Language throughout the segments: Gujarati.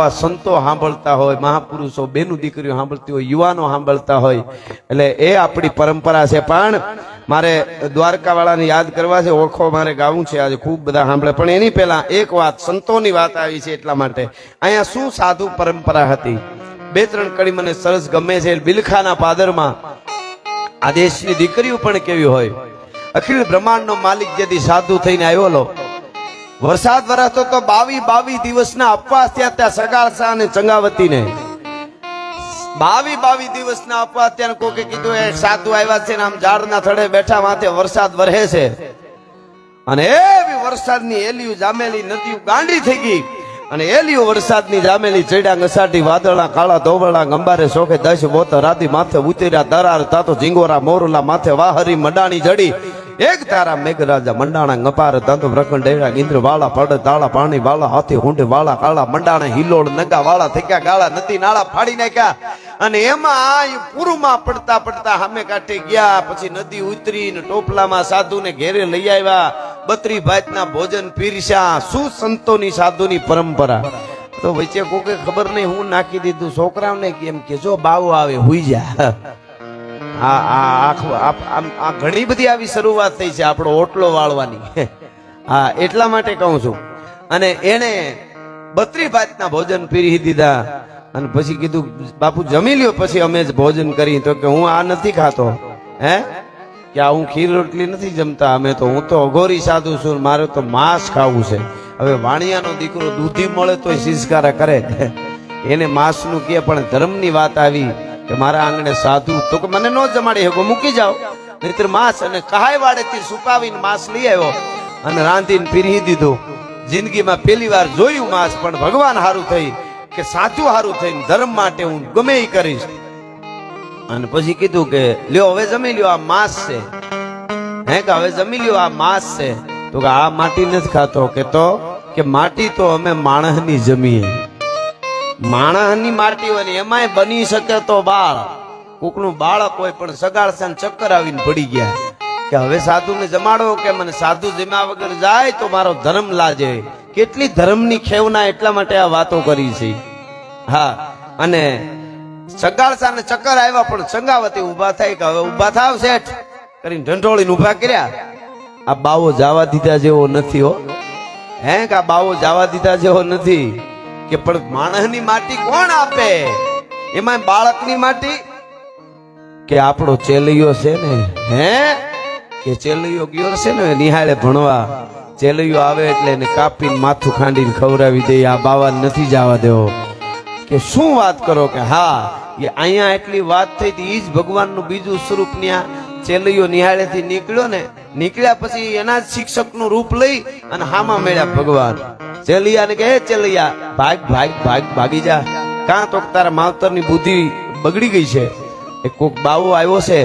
આવા સંતો સાંભળતા હોય, મહાપુરુષો બેનું દીકરીઓ સાંભળતી હોય, યુવાનો સાંભળતા હોય, એટલે એ આપણી પરંપરા છે. પણ મારે દ્વારકાવાળાને યાદ કરવા છે, ઓળખો મારે ગાવું છે, આજે ખૂબ બધા સાંભળે. પણ એની પહેલા એક વાત, સંતોની વાત આવી છે એટલા માટે. અહીંયા શું સાધુ પરંપરા હતી? બે ત્રણ કડી મને સરસ ગમે છે બિલખાના પાદરમાં આ દેશની દીકરીઓ પણ કેવી હોય. અખિલ બ્રહ્માંડનો માલિક જેથી સાધુ થઈને આવ્યો વરસાદ વરસતો તો બાવી બાવી દિવસના અપવાસ થયા ત્યાં સગાળસા અને ચંગાવતીને. બાવી બાવી દિવસના અપવાસ ત્યાં કોકે કીધું, એ સાધુ આવ્યા છે ને આમ ઝાડના થડે બેઠા માથે વરસાદ વરહે છે. અને એવી વરસાદની એલિયું જામેલી નદીઓ ગાંડી થઈ ગઈ. અને એલિયું વરસાદની જામેલી ચડ્યા ઘસાટી વાદળા, કાળા ધોબળા ગંબારે શોખે દશ બોત રાતી માથે ઉતર્યા, દરાર તાતો ઝીંગોરા, મોરલા માથે વાહરી, મડાણી જડી. એક તારા મેઘરાજા મંડાણા ગપાર દંત વ્રખંડ ડેરા ઇન્દ્ર વાળા પડ તાળા પાણી વાળા હાથી હુંડ વાળા કાળા મંડાણા હિલોળ નગા વાળા થક્યા, ગાળા નદી નાળા ફાડી નાખ્યા. અને એમાં પૂરુમાં પડતા પડતા સામે કાંઠે ગયા, પછી નદી ઉતરી ને ટોપલામાં સાધુને ઘેરે લઈ આવ્યા. બત્રી ભાતના ભોજન પીરસ્યા. શું સંતોની સાધુની પરંપરા? તો વચ્ચે કોકે ખબર નહીં, હું નાખી દીધું. છોકરાઓને કેમ કે જો બાવો આવે હુઈ જા. આ આ આખું આ- ઘણી બધી આવી શરૂઆત થઈ છે આપણો ઓટલો વાળવાની. હા, એટલા માટે કહું છું. અને એને બત્રી ભાતના ભોજન પીરી દીધા અને પછી કીધું, બાપુ, જમી લ્યો, પછી અમે જ ભોજન કરી તો કે, હું આ નથી ખાતો. હે? કે, આ હું ખીર રોટલી નથી જમતા, અમે તો, હું તો અઘોરી સાધુ છું, મારે તો માંસ ખાવું છે. હવે વાણિયાનો દીકરો દૂધી મળે તોય સિસકારા કરે. એને માંસનું કે, પણ ધર્મની વાત આવી કે મારા આંગણે સાધુ, તો કે મને ન જમાડી શકો મૂકી જાઓ. નહીતર માંસ અને કહાય વાડેથી સુકાવીને માંસ લઈ આવ્યો અને રાંધીને પીરી દીધું. જિંદગીમાં પહેલી વાર જોયું માંસ, પણ ભગવાન હારું થઈ કે સાચું હારું થઈને ધર્મ માટે હું ગમે એ કરીશ. અને પછી કીધું કે, લ્યો, હવે જમી લ્યો, આ માંસ છે. હે કે, હવે જમી લ્યો, આ માંસ છે. તો કે, આ માટી નથી ખાતો. કે તો કે, માટી તો અમે માણસની જમીએ. માણસની મારતી હોય ને એમાંય બની શકે તો બાળ. કોકનું બાળક હોય પણ સગાડશે ચક્કર આવીને પડી ગયા. કે હવે સાધુને જમાડો કે મને સાધુ જમ્યા વગર જાય તો મારો ધર્મ લાજે. કેટલી ધર્મની ખેવના એટલા માટે આ વાતો કરી છે. હા, અને સગાળસા ને ચક્કર આવ્યા પણ સંગાવતી ઊભા થાય કે હવે ઊભા થાવ શેઠ. કરીને ઢંઢોળીને ઊભા કર્યા. આ બાવો જવા દીધા જેવો નથી હો. હે, કે આ બાવો જવા દીધા જેવો નથી. કે પણ માણસની માટી કોણ આપે? એમાં બાળકની માટી? કે આપણો ચેલૈયો છે ને, હે? કે ચેલૈયો ગયો છે ને, નિહાળે ભણવા. ચેલૈયો આવે એટલે એને કાપીને માથું ખાંડીને ખવડાવી દે, આ બાવા નથી જવા દેવો. કે શું વાત કરો કે હા, એ અહીંયા એટલી વાત થઈ હતી એ જ ભગવાનનું બીજું સ્વરૂપ ન્યા ચેલૈયો નિહાળેથી નીકળ્યો ને નીકળ્યા પછી એના જ શિક્ષકનું રૂપ લઈ અને હામાં મેળ્યા ભગવાન. ચેલિયાને કે ચેલિયા, ભાગ ભાગ ભાગ, ભાગી જા. કાં તો તારા માવતરની બુદ્ધિ બગડી ગઈ છે. એ કોક બાવો આવ્યો છે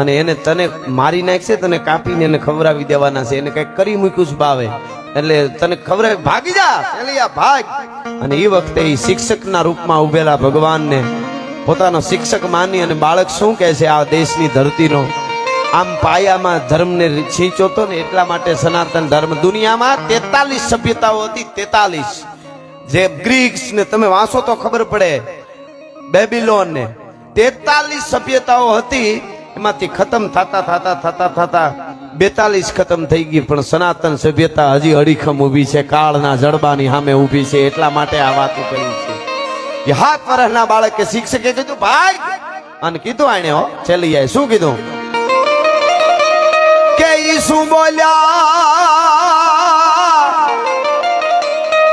અને એને તને મારી નાખશે, તને કાપીને એને ખવડાવી દેવાના છે. એને કંઈક કરી મૂક્યું છે ભાવે એટલે તને ખબર ભાગી જા, ચેલિયા, ભાગ. અને એ વખતે એ શિક્ષકના રૂપમાં ઉભેલા ભગવાનને પોતાનો શિક્ષક માની અને બાળક શું કહે છે આ દેશની ધરતીનો? આમ પાયામાં ધર્મને છીંચો તો ને એટલા માટે સનાતન ધર્મ દુનિયામાં તેતાલીસ સભ્યતાઓ હતી, તેતાલીસ. જે ગ્રીક્સ ને તમે વાંચો તો ખબર પડે, બેબીલોન ને. તેતાલીસ સભ્યતાઓ હતી, એમાંથી ખતમ થતા થતા થતા થતા બેતાલીસ ખતમ થઈ ગઈ, પણ સનાતન સભ્યતા હજી અડીખમ ઊભી છે, કાળના જડબાની સામે ઊભી છે, એટલા માટે આ વાતો કરી છે. હાથ વર્ષના બાળકે શિક્ષકે કીધું, ભાઈ! અને કીધું આને હો, છેલ્લી શું કીધું? શું બોલ્યા?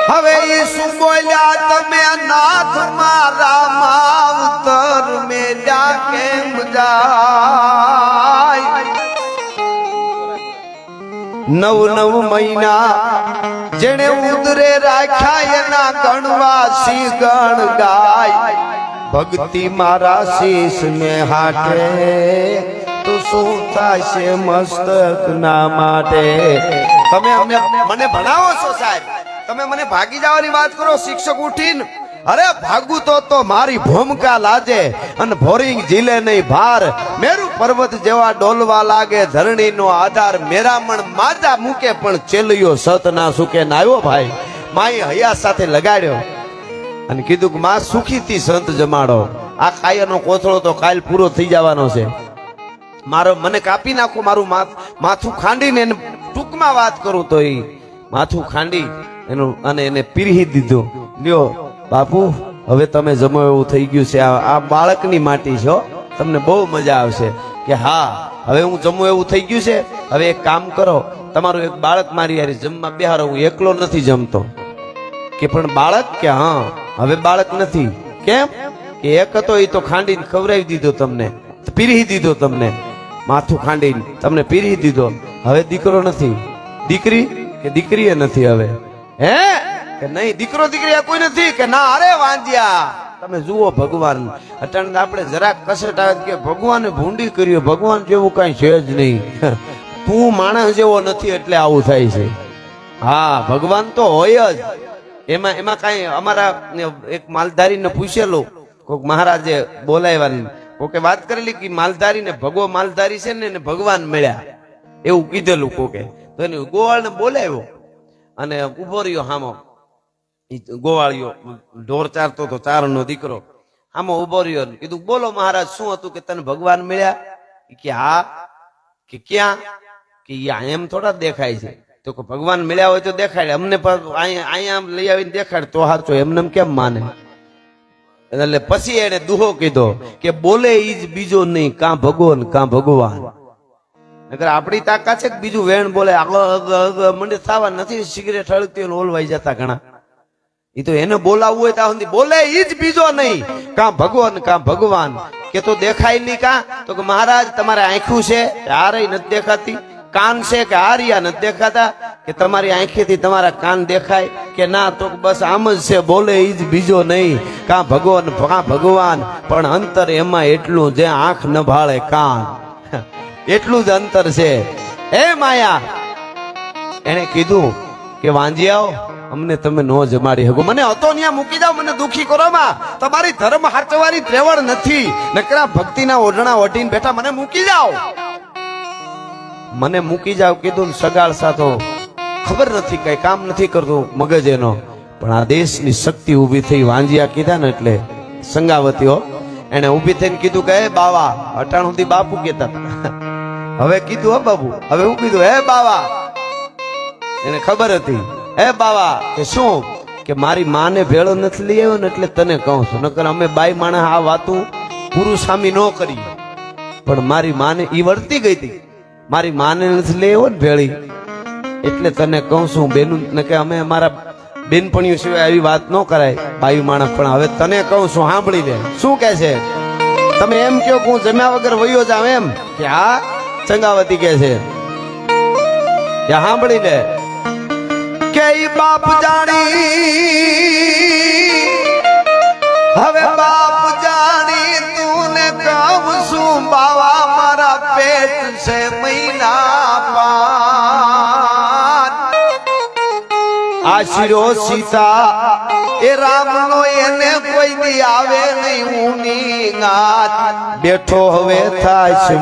હવે એ શું બોલ્યા, તમે નાથ મારા માવતર મેલ્યા કેમ જાય? નવ નવ મહિના જેણે ઉદરે રાખ્યા, એના ગણવાસી ગણ ગાય. ભક્તિ મારા શીશ ને હાટે શું થશે મસ્તક ના માટે? તમે મને ભણાવો છો સાહેબ. તમે મને ભાગી જવાની વાત કરો, શિક્ષક ઉઠીને. અરે ભાગું તો તો મારી ભૂમકા લાજે અને ભોરિંગ ઝીલે નહીં ભાર. મેરુ પર્વત જેવા ડોલવા લાગે, ધરણીનો આધાર મેરામણ માજા મૂકે પણ ચેલિયો સત ના સુકે નાયો ભાઈ. માઈ હયા સાથે લગાડ્યો અને કીધું કે, માં, સુખીથી સંત જમાડો. આ કાયરનો કોથળો તો કાલ પૂરો થઈ જવાનો છે. મારો મને કાપી નાખો, મારું માથું ખાંડીને એને ટૂંકમાં વાત કરું તો એ માથું ખાંડી એનું અને એને પીરહી દીધું. લ્યો, બાપુ, હવે તમે જમો એવું થઈ ગયું છે. આ બાળકની માટી છો તમને બહુ મજા આવશે કે હા, હવે હું જમું એવું થઈ ગયું છે. હવે એક કામ કરો, તમારું એક બાળક મારી યાર જમવા બિહારો હું એકલો નથી જમતો. કે પણ બાળક કે હા, હવે બાળક નથી. કેમ? કે એક હતો એ તો ખાંડીને ખવડાવી દીધો તમને પીરી દીધો તમને. માથું ખાંડીને તમને પીરી દીધો. હવે દીકરો નથી. દીકરી કે દીકરીએ નથી હવે? હે? કે નહીં? દીકરો દીકરી આ કોઈ નથી? કે ના, અરે વાંજ્યા. તમે જુઓ ભગવાન. અટાણે આપણે જરાક કસટ આવે કે ભગવાને ભૂંડી કર્યો ભગવાન જેવું કઈ છે જ નહીં. તું માણસ જેવો નથી એટલે આવું થાય છે. હા, ભગવાન તો હોય જ. એમાં એમાં કાંઈ અમારા એક માલધારીને પૂછેલું કોઈક મહારાજે બોલાવ્યા કોકે વાત કરેલી કે માલધારી ને ભગવો માલધારી છે ને એને ભગવાન મળ્યા. એવું કીધેલું કોકે. તો એને ગોવાળને બોલાવ્યો અને ઊભો રહ્યો હામો. ગોવાળિયો ઢોર ચારતો તો ચારણનો દીકરો. હામો ઊભો રહ્યો ને કીધું, બોલો મહારાજ, શું હતું કે તને ભગવાન મળ્યા? કે, હા. કે, ક્યાં? કે એમ થોડા દેખાય છે. તો કે, ભગવાન મળ્યા હોય તો દેખાડે. અમને અહીંયા લઈ આવીને દેખાડે, તો હાચો એમને એમ કેમ માને? એટલે પછી એને દુહો કીધો કે બોલે ઈ જ બીજો નહીં, કાં ભગવાન કાં ભગવાન. નકર આપણી તાકાત છે કે બીજું વેણ બોલે મને થવા નથી, સિગરેટ હળગતી ઓલવાઈ જતા ઘણા. એ તો એને બોલાવવું હોય ત્યાં સુધી બોલે ઈ જ બીજો નહીં, કાં ભગવાન કાં ભગવાન. કે તો દેખાય નહીં કાં? તો કે મહારાજ, તમારે આંખું છે? હારે નથી દેખાતી. કાન છે કે હારિયા નથી દેખાતા? કે તમારી આંખેથી તમારા કાન દેખાય કે ના તો બસ આમ જ છે, બોલે ઈ જ બીજો નહીં. કાં ભગવાન કાં ભગવાન, પણ અંતર એમાં એટલું જે આંખ ન ભાળે કાન. એટલું જ અંતર છે. એ માયા એને કીધું કે વાંજી આવો, અમને તમે નો જમાડી શકો. મને હતો ત્યાં મૂકી જાઓ, મને દુખી કરો માં. તમારી ધર્મ હાચવાની ત્રેવડ નથી. નકરા ભક્તિના ઓઢણા ઓઢીને બેઠા, મને મૂકી જાઓ. મને મૂકી જાવ કીધું સગાળ સાથો ખબર નથી, કઈ કામ નથી કરતું મગજ એનો પણ આ દેશની શક્તિ ઊભી થઈ, વાંજિયા કીધા ને એટલે સંગાવતીઓ એને ઊભી થઈને કીધું કે હે બાવા, અટાણ સુધી બાપુ કહેતા હવે કીધું હે બાબુ, હવે હું કીધું, હે બાવા. એને ખબર હતી, હે બાવા, કે શું? કે મારી માને ભેળો નથી લઈ આવ્યો ને એટલે તને કહું છું. નકર અમે બાઈ માણસ આ વાતું પુરુષ સામી ન કરી પણ મારી માને ઈ વર્તી ગઈ હતી. મારી માને નથી લઈ આવ્યો ને ભેળી. એટલે તને કહું છું, બેનું કે અમે અમારા બેનપણીઓ સિવાય આવી વાત ન કરાય બાઈ માણસ, પણ હવે તને કહું છું, સાંભળી લે. શું કે છે? તમે એમ કહો કે હું જમ્યા વગર વયો જાવ એમ? કે હા? ચંગાવતી કે છે. સાંભળી લે. કે બાપ જાણી, હવે બાપ જાણી તું ને કહું છું, બાવા મારા પેટ છે આશીરો સીતા, એ રામનો એને કોઈ દી આવે નહીં ઊની ગાત બેઠો હવે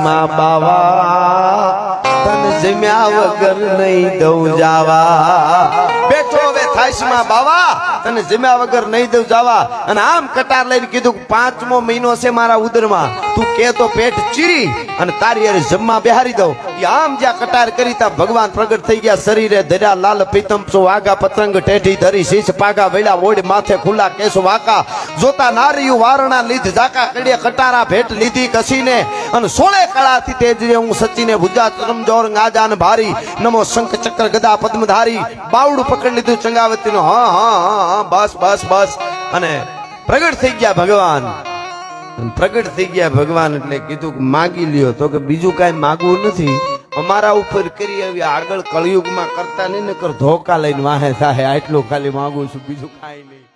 માં બાવા, તન જમ્યા વગર નહીં દઉં જાવા. બેઠો હવે થાયમાં બાવા, તને જમ્યા વગર નહીં દઉં જાવા. અને આમ કટાર લઈને કીધું પાંચમો મહિનો છે મારા ઉદરમાં. તું કે તો પેટ ચીરી અને તારી જમવા બેહારી દઉં. આમ જ્યાં કટાર કરી તા ભગવાન પ્રગટ થઈ ગયા શરીરે ધર્યા લાલ પીતમ સો વાઘા પતંગ, ટેઢી ધરી, શીશ, પાગા વેળા ઓડ માથે ખુલ્લા કેસ વાકા. જોતા નારિયું વારણા લીધ, ઝાકા કડીએ કટારા ભેટ લીધી કસીને. અને સોળે કળાથી તેજે હું સચીને ભુજા ચરમ જોર ગાજાન ભારી. નમો શંખ, ચક્ર, ગદા, પદ્મધારી. બાવડું પકડી લીધું ચંગાવતીનું. હા હા હા, બસ બસ બસ. અને પ્રગટ થઈ ગયા ભગવાન. પ્રગટ થઈ ગયા ભગવાન એટલે કીધું કે માગી લ્યો. તો કે બીજું કાંઈ માગવું નથી. અમારા ઉપર કરી આવી આગળ કળિયુગમાં કરતા નહીં, નકર ધોકા લઈને વાહે થાય આટલું ખાલી માગું છું, બીજું કાંઈ નહીં.